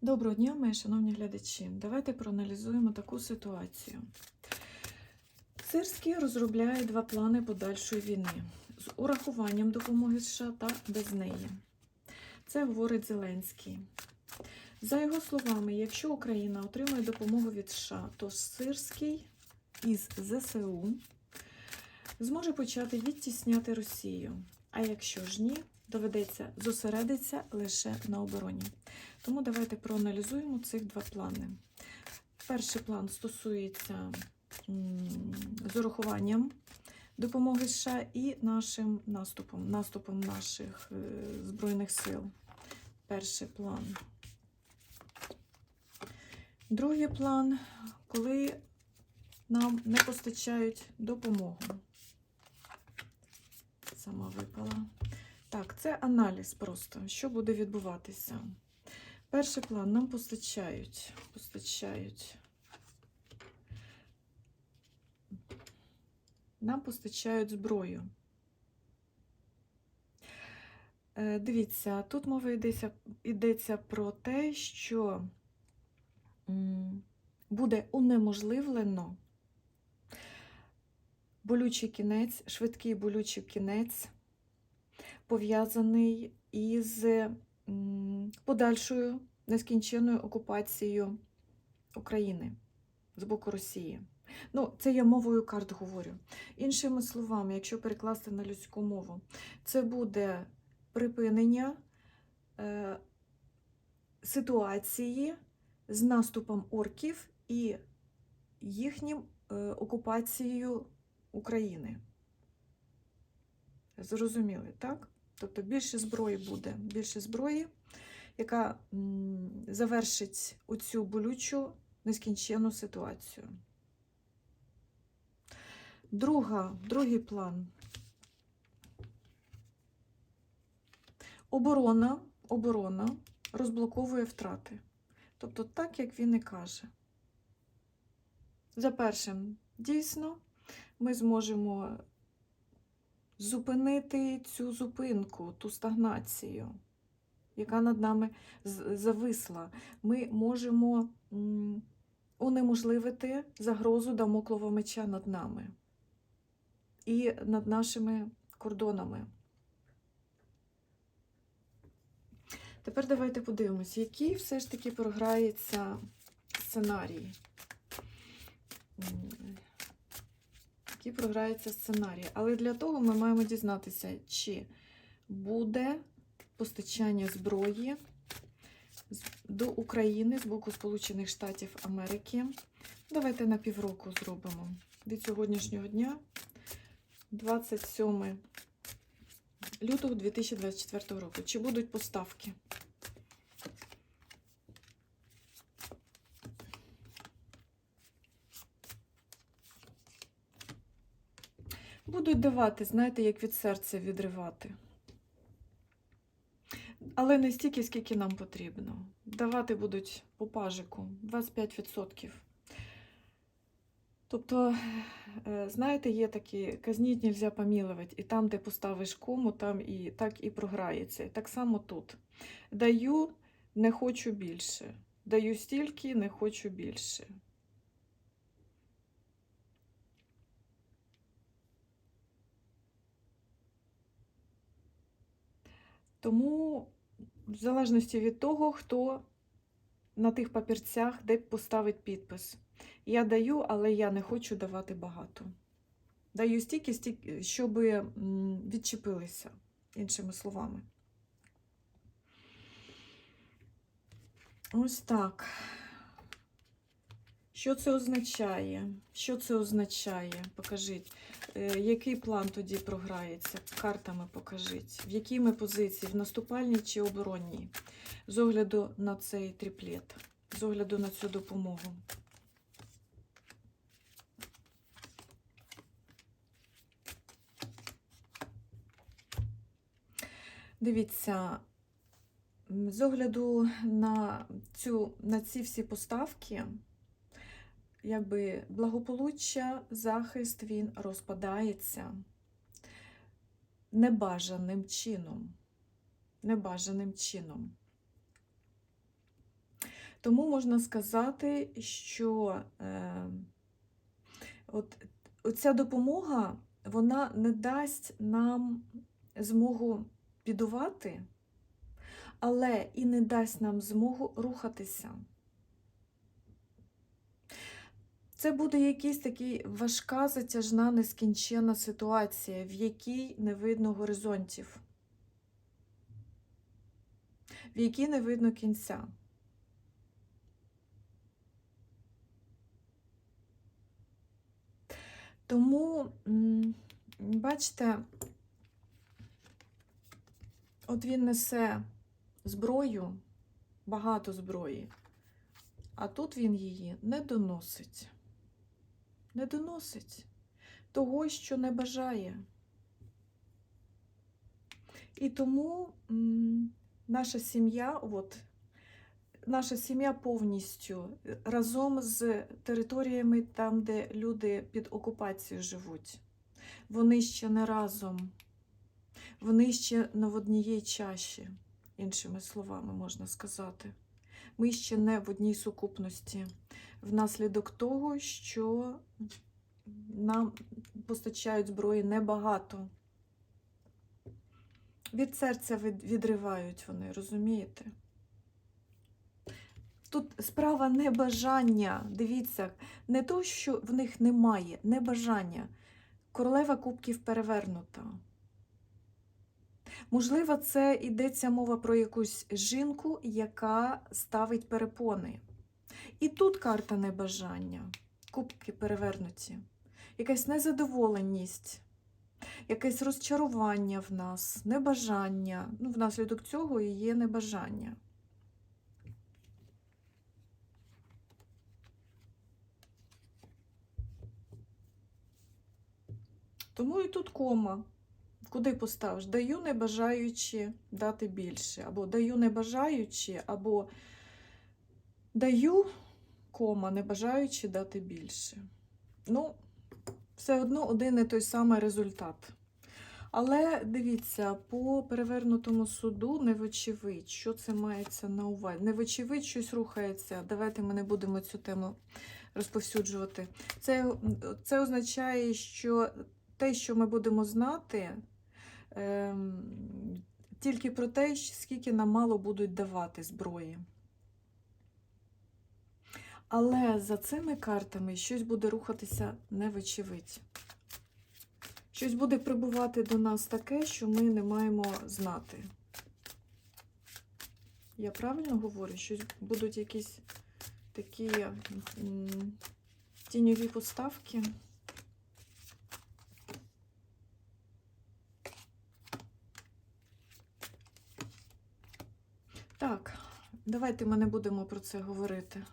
Доброго дня, мої шановні глядачі. Давайте проаналізуємо таку ситуацію. Сирський розробляє два плани подальшої війни з урахуванням допомоги США та без неї. Це говорить Зеленський. За його словами, якщо Україна отримає допомогу від США, то Сирський із ЗСУ зможе почати відтісняти Росію. А якщо ж ні, доведеться зосередитися лише на обороні. Тому давайте проаналізуємо цих два плани. Перший план стосується з урахуванням допомоги США і нашим наступом, наступом наших е, Збройних сил. Перший план. Другий план, коли нам не постачають допомогу. Сама випала. Так, це аналіз просто, що буде відбуватися. Перший план нам постачають. Постачають. Нам постачають зброю. Е, Дивіться, тут мова йдеться, йдеться про те, що буде унеможливлено болючий кінець, швидкий болючий кінець, пов'язаний із подальшою нескінченною окупацією України з боку Росії. Ну, це я мовою карт говорю. Іншими словами, якщо перекласти на людську мову, це буде припинення е, ситуації з наступом орків і їхнім е, окупацією України. Зрозуміли, так? Тобто більше зброї буде, більше зброї, яка завершить оцю болючу нескінченну ситуацію. Друга, другий план. Оборона, оборона розблоковує втрати. Тобто так, як він і каже. За першим, дійсно, ми зможемо зупинити цю зупинку, ту стагнацію, яка над нами зависла. Ми можемо унеможливити загрозу дамоклого меча над нами і над нашими кордонами. Тепер давайте подивимось, який все ж таки програється сценарій. М, Який програється сценарій. Але для того ми маємо дізнатися, чи буде постачання зброї до України з боку Сполучених Штатів Америки. Давайте на півроку зробимо. Від сьогоднішнього дня, 27 лютого 2024 року. Чи будуть поставки? Будуть давати, знаєте, як від серця відривати. Але не стільки, скільки нам потрібно. Давати будуть по пажику 25%. Тобто, е, знаєте, є такі казніть нельзя помілувати, і там, де поставиш кому, там і так і програється. І так само тут. Даю, не хочу більше. Даю стільки, не хочу більше. Тому, в залежності від того, хто на тих папірцях, де поставить підпис. Я даю, але я не хочу давати багато. Даю стільки, стільки щоб відчепилися, іншими словами. Ось так. Що це означає? Що це означає? Покажіть. Е, Який план тоді програється? Картами покажіть. В якій ми позиції? В наступальній чи оборонній? З огляду на цей тріплет, з огляду на цю допомогу. Дивіться, з огляду на, цю, на ці всі поставки, якби благополуччя, захист він розпадається небажаним чином. Небажаним чином. Тому можна сказати, що е, от, оця допомога вона не дасть нам змогу підувати, але і не дасть нам змогу рухатися. Це буде якась така важка, затяжна, нескінченна ситуація, в якій не видно горизонтів, в якій не видно кінця. Тому, бачите, от він несе зброю, багато зброї, а тут він її не доносить. Не доносить того, що не бажає. І тому наша сім'я, от, наша сім'я повністю е, разом з територіями там, де люди під окупацією живуть. Вони ще не разом, вони ще в однієї чаші, іншими словами можна сказати. Ми ще не в одній сукупності, внаслідок того, що нам постачають зброї небагато. Від серця відривають вони, розумієте? Тут справа не бажання. Дивіться, не то, що в них немає, не бажання. Королева кубків перевернута. Можливо, це йдеться мова про якусь жінку, яка ставить перепони. І тут карта небажання, кубки перевернуті, якась незадоволеність, якесь розчарування в нас, небажання. Ну, внаслідок цього і є небажання. Тому і тут кома. Куди поставиш? Даю не бажаючи дати більше, або даю не бажаючи, або даю кома, не бажаючи дати більше. Ну, все одно один і той самий результат. Але дивіться, по перевернутому суду не вочевидь, що це мається на увазі. Не вочевидь, щось рухається. Давайте ми не будемо цю тему розповсюджувати. Це, це означає, що те, що ми будемо знати, ем, тільки про те, скільки нам мало будуть давати зброї. Але за цими картами щось буде рухатися невочевидь. Щось буде прибувати до нас таке, що ми не маємо знати. Я правильно говорю? Щось будуть якісь такі тіньові поставки. Так, давайте ми не будемо про це говорити.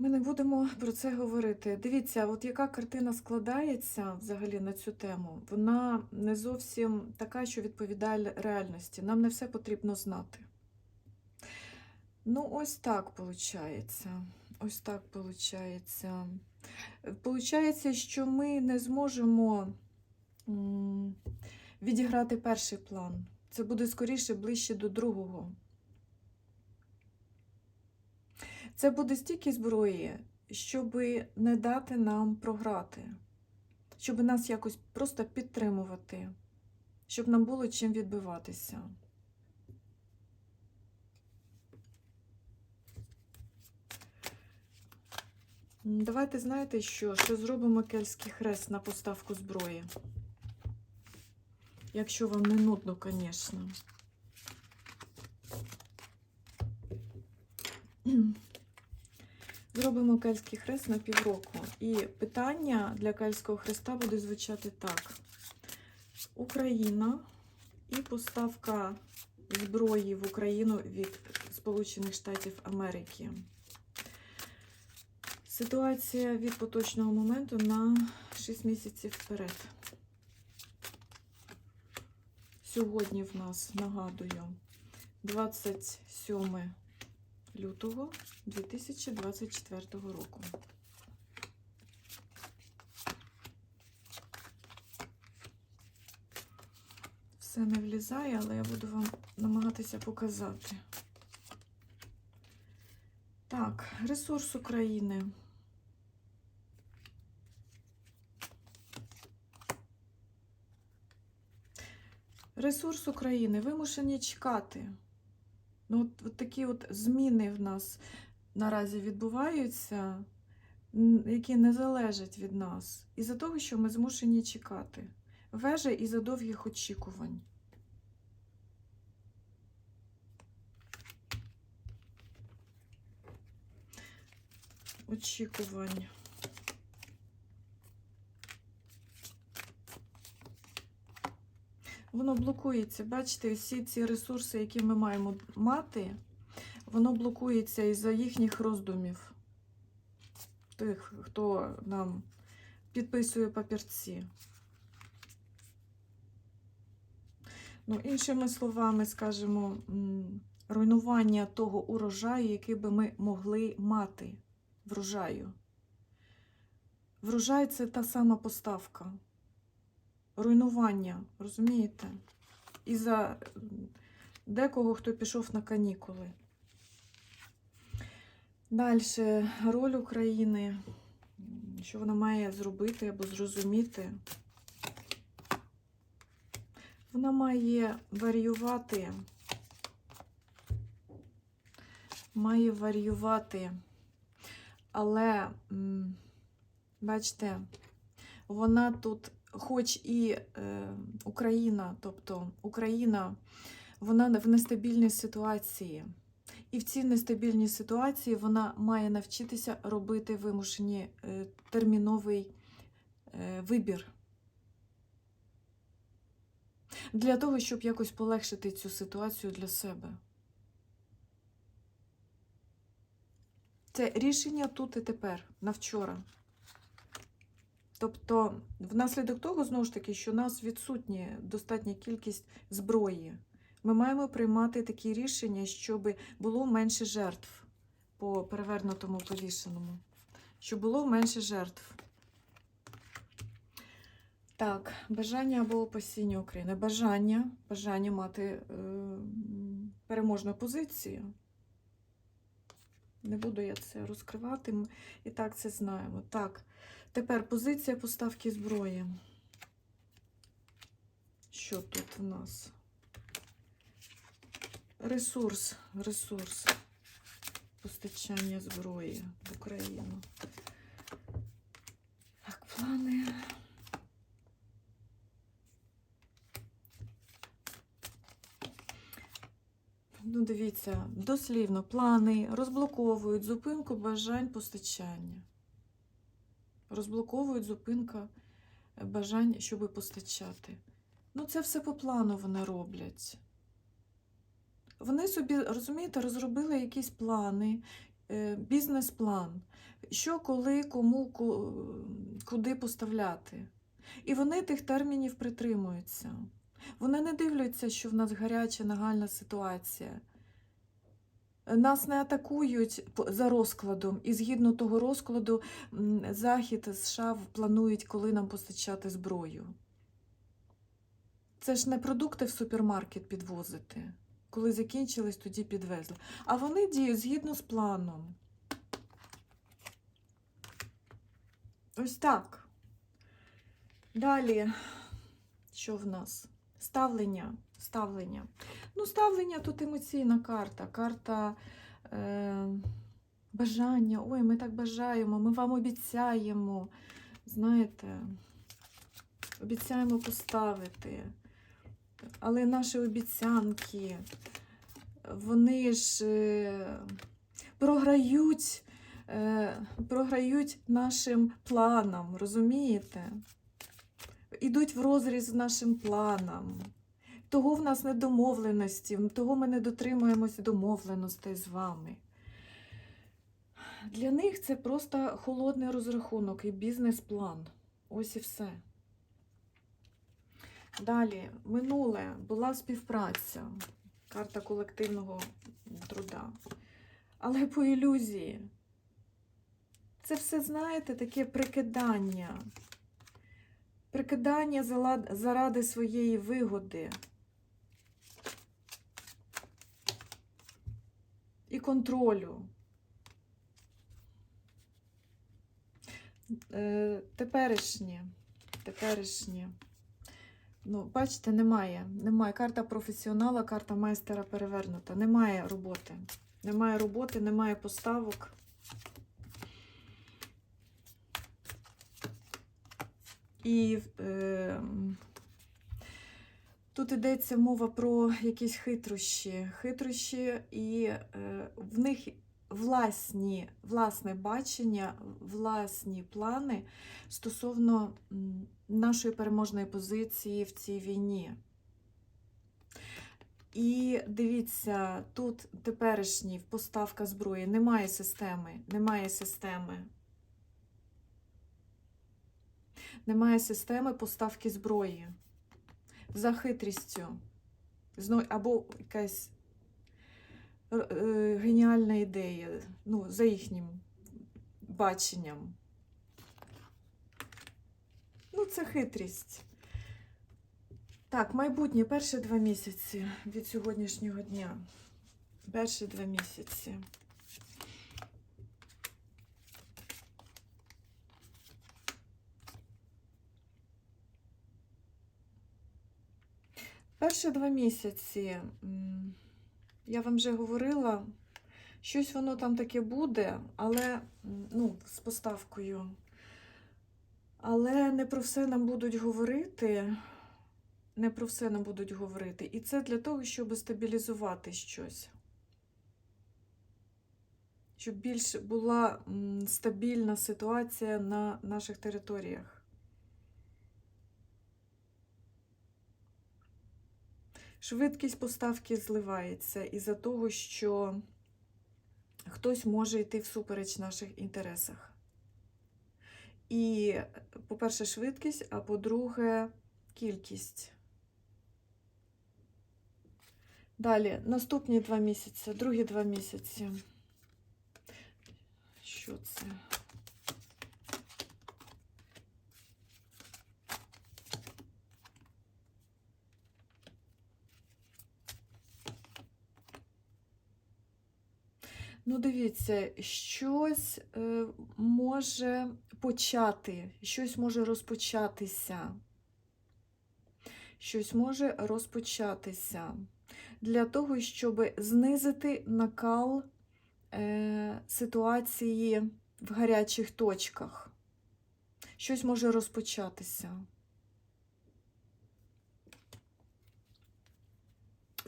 Ми не будемо про це говорити. Дивіться, от яка картина складається взагалі на цю тему, вона не зовсім така, що відповідає реальності. Нам не все потрібно знати. Ну, ось так виходить. Ось так виходить. Получається, що ми не зможемо відіграти перший план. Це буде скоріше ближче до другого. Це буде стільки зброї, щоб не дати нам програти, щоб нас якось просто підтримувати, щоб нам було чим відбиватися. Давайте знаєте що? Що зробимо кельтський хрест на поставку зброї. Якщо вам не нудно, звісно. Зробимо кельтський хрест на півроку. І питання для кельтського хреста буде звучати так: Україна і поставка зброї в Україну від Сполучених Штатів Америки. Ситуація від поточного моменту на 6 місяців вперед. Сьогодні в нас, нагадую, 27 лютого 2024 року. Все не влізає, але я буду вам намагатися показати. Так, ресурс України. Ресурс України вимушені чекати. Ну, от, от такі от зміни в нас наразі відбуваються, які не залежать від нас. Із-за того, що ми змушені чекати. Вежа із-за довгих очікувань. Очікувань. Воно блокується. Бачите, всі ці ресурси, які ми маємо мати, воно блокується із-за їхніх роздумів. Тих, хто нам підписує папірці. Ну, іншими словами, скажімо, руйнування того урожаю, який би ми могли мати врожаю. Врожай це та сама поставка. Руйнування, розумієте? І за декого, хто пішов на канікули. Далі, роль України, що вона має зробити або зрозуміти. Вона має варіювати, має варіювати, але, бачите, вона тут, хоч і е, Україна, тобто Україна, вона в нестабільній ситуації. І в цій нестабільній ситуації вона має навчитися робити вимушені е, терміновий е, вибір. Для того, щоб якось полегшити цю ситуацію для себе. Це рішення тут і тепер, на вчора. Тобто, внаслідок того, знову ж таки, що у нас відсутня достатня кількість зброї, ми маємо приймати такі рішення, щоб було менше жертв по перевернутому повішеному. Щоб було менше жертв. Так, бажання або опасіння України. Бажання, бажання мати е, переможну позицію. Не буду я це розкривати, ми і так це знаємо. Так, тепер позиція поставки зброї. Що тут в нас? Ресурс, ресурс постачання зброї в Україну. Так, плани. Ну, дивіться, дослівно, плани розблоковують зупинку бажань постачання. Розблоковують зупинка е, бажань, щоб постачати. Ну, це все по плану вони роблять. Вони собі, розумієте, розробили якісь плани, е, бізнес-план, що, коли, кому, куди поставляти. І вони тих термінів притримуються. Вони не дивляться, що в нас гаряча нагальна ситуація. Нас не атакують за розкладом, і згідно того розкладу Захід США планують, коли нам постачати зброю. Це ж не продукти в супермаркет підвозити. Коли закінчились, тоді підвезли. А вони діють згідно з планом. Ось так. Далі, що в нас? Ставлення. Ставлення. Ну, ставлення тут емоційна карта. Карта е, бажання. Ой, ми так бажаємо, ми вам обіцяємо. Знаєте, обіцяємо поставити. Але наші обіцянки, вони ж е, програють, е, програють нашим планам, розумієте? Ідуть в розріз нашим планом. Того в нас не домовленості, того ми не дотримуємося домовленостей з вами. Для них це просто холодний розрахунок і бізнес-план. Ось і все. Далі, минуле була співпраця, карта колективного труда. Але по ілюзії. Це все, знаєте, таке прикидання. Прикидання заради своєї вигоди. І контролю. Е, теперішнє. Теперішнє. Ну, бачите, немає. Немає. Карта професіонала, карта майстера перевернута. Немає роботи. Немає роботи, немає поставок. І е, тут йдеться мова про якісь хитрощі. Хитрощі, і е, в них власні, власне бачення, власні плани стосовно нашої переможної позиції в цій війні. І дивіться, тут теперішній поставка зброї, немає системи, немає системи. Немає системи поставки зброї. За хитрістю. Або якась е, геніальна ідея, ну, за їхнім баченням. Ну, це хитрість. Так, майбутнє перші два місяці від сьогоднішнього дня. Перші два місяці. Перші два місяці, я вам вже говорила, щось воно там таке буде, але ну, з поставкою. Але не про все нам будуть говорити. Не про все нам будуть говорити. І це для того, щоб стабілізувати щось. Щоб більш була стабільна ситуація на наших територіях. Швидкість поставки зливається із-за того, що хтось може йти всупереч наших інтересах. І, по-перше, швидкість, а по-друге, кількість. Далі, наступні два місяці, другі два місяці. Що це? Ну, дивіться, щось е, може почати, щось може розпочатися. Щось може розпочатися для того, щоб знизити накал е, ситуації в гарячих точках. Щось може розпочатися.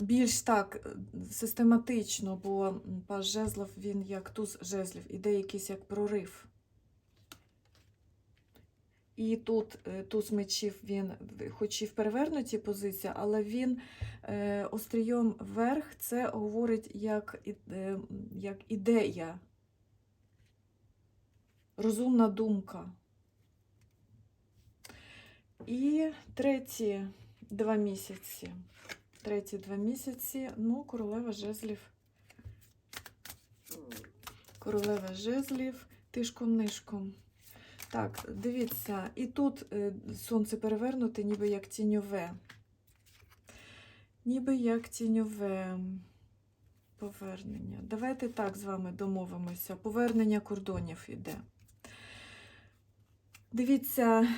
Більш так е, систематично, бо м, паж жезлов, він як туз жезлів, іде якийсь як прорив. І тут е, туз мечів, він, хоч і в перевернутій позиції, але він е, острієм вверх, це говорить як, е, як ідея, розумна думка. І треті два місяці. Треті два місяці, ну, королева жезлів. Королева жезлів тишком-нишком. Так, дивіться, і тут е, сонце перевернуте, ніби як тіньове. Ніби як тіньове повернення. Давайте так з вами домовимося. Повернення кордонів іде. Дивіться,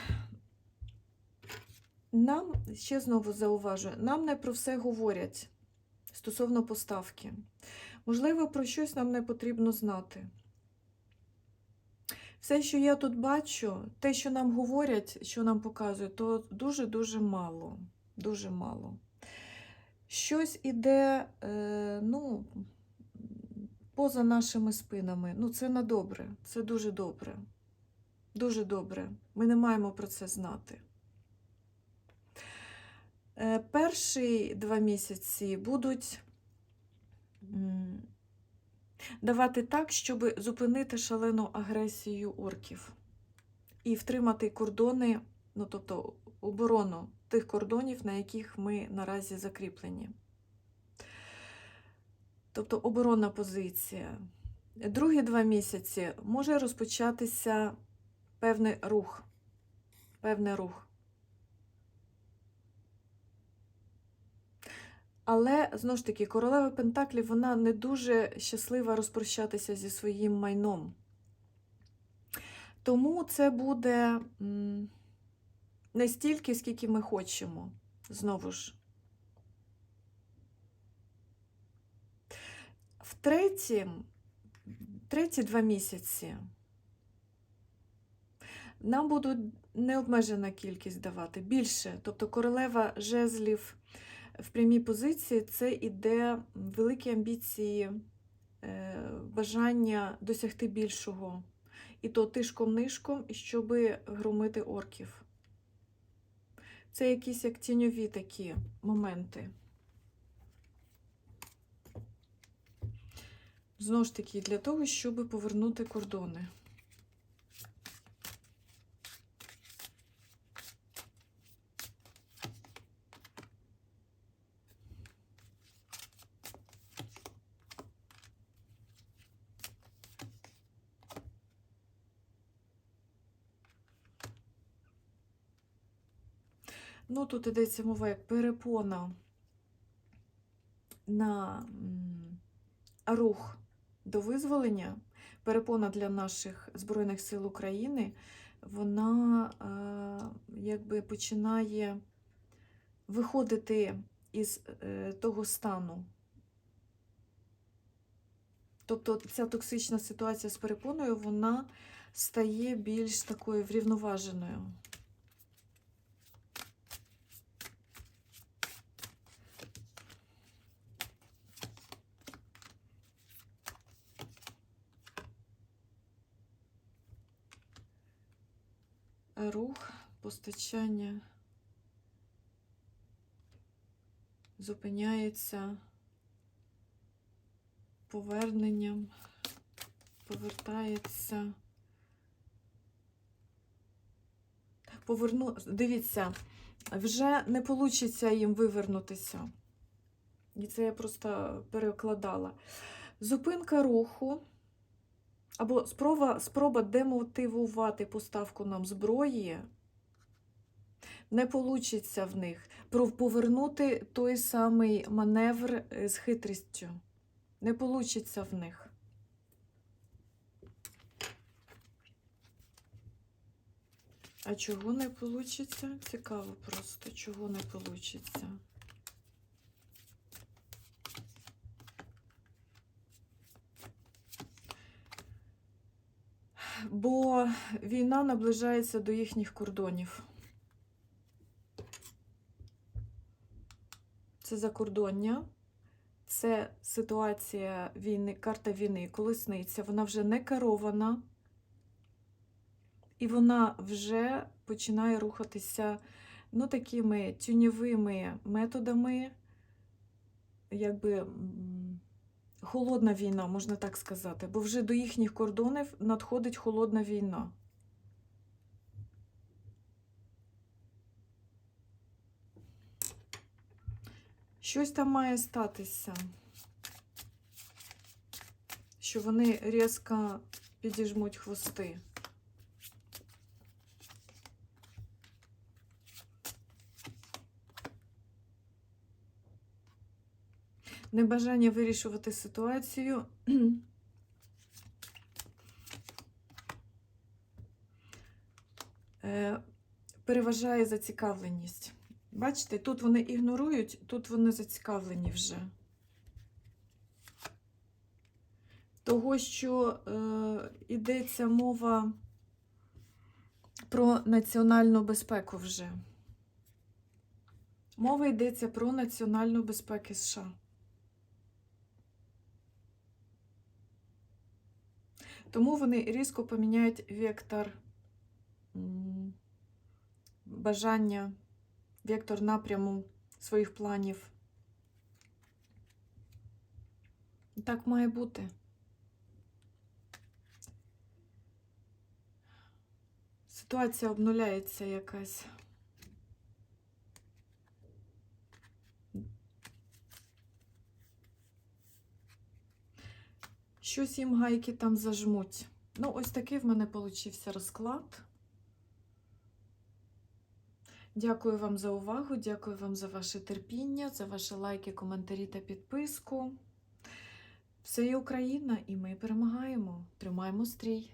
нам, ще знову зауважую, нам не про все говорять стосовно поставки. Можливо, про щось нам не потрібно знати. Все, що я тут бачу, те, що нам говорять, що нам показують, то дуже-дуже мало. Дуже мало. Щось іде, е, ну, поза нашими спинами. Ну, це на добре, це дуже добре. Дуже добре. Ми не маємо про це знати. Е, Перші два місяці будуть давати так, щоб зупинити шалену агресію орків і втримати кордони, ну тобто оборону тих кордонів, на яких ми наразі закріплені. Тобто оборонна позиція. Другі два місяці може розпочатися певний рух. Певний рух. Але знову ж таки, королева Пентаклів вона не дуже щаслива розпрощатися зі своїм майном. Тому це буде не стільки, скільки ми хочемо. Знову ж. В треті, треті два місяці нам будуть необмежена кількість давати більше. Тобто королева жезлів в прямій позиції це іде великі амбіції, е, бажання досягти більшого. І то тишком-нишком, щоб громити орків. Це якісь як тіньові такі моменти. Знову ж таки, для того, щоб повернути кордони. Ну, тут йдеться мова як перепона на рух до визволення, перепона для наших Збройних сил України, вона е, якби починає виходити із е, того стану. Тобто ця токсична ситуація з перепоною, вона стає більш такою врівноваженою. Рух, постачання зупиняється поверненням, повертається. Поверну, дивіться, вже не вийде їм вивернутися. І це я просто перекладала. Зупинка руху. Або спроба, спроба демотивувати поставку нам зброї, не вийде в них. Повернути той самий маневр е, з хитрістю. Не вийде в них. А чого не вийде? Цікаво просто, чого не вийде. Бо війна наближається до їхніх кордонів. Це закордоння, це ситуація війни, карта війни, колесниця, вона вже не керована, і вона вже починає рухатися ну, такими тюньовими методами, якби. Холодна війна, можна так сказати, бо вже до їхніх кордонів надходить холодна війна. Щось там має статися, що вони різко підіжмуть хвости. Небажання вирішувати ситуацію. е, Переважає зацікавленість. Бачите, тут вони ігнорують, тут вони зацікавлені вже. Того, що е, йдеться мова про національну безпеку вже. Мова йдеться про національну безпеку США. Тому вони різко поміняють вектор бажання, вектор напряму своїх планів. Так має бути. Ситуація обнуляється якась. Щось їм гайки там зажмуть. Ну, ось такий в мене получився розклад. Дякую вам за увагу, дякую вам за ваше терпіння, за ваші лайки, коментарі та підписку. Все є Україна, і ми перемагаємо. Тримаємо стрій!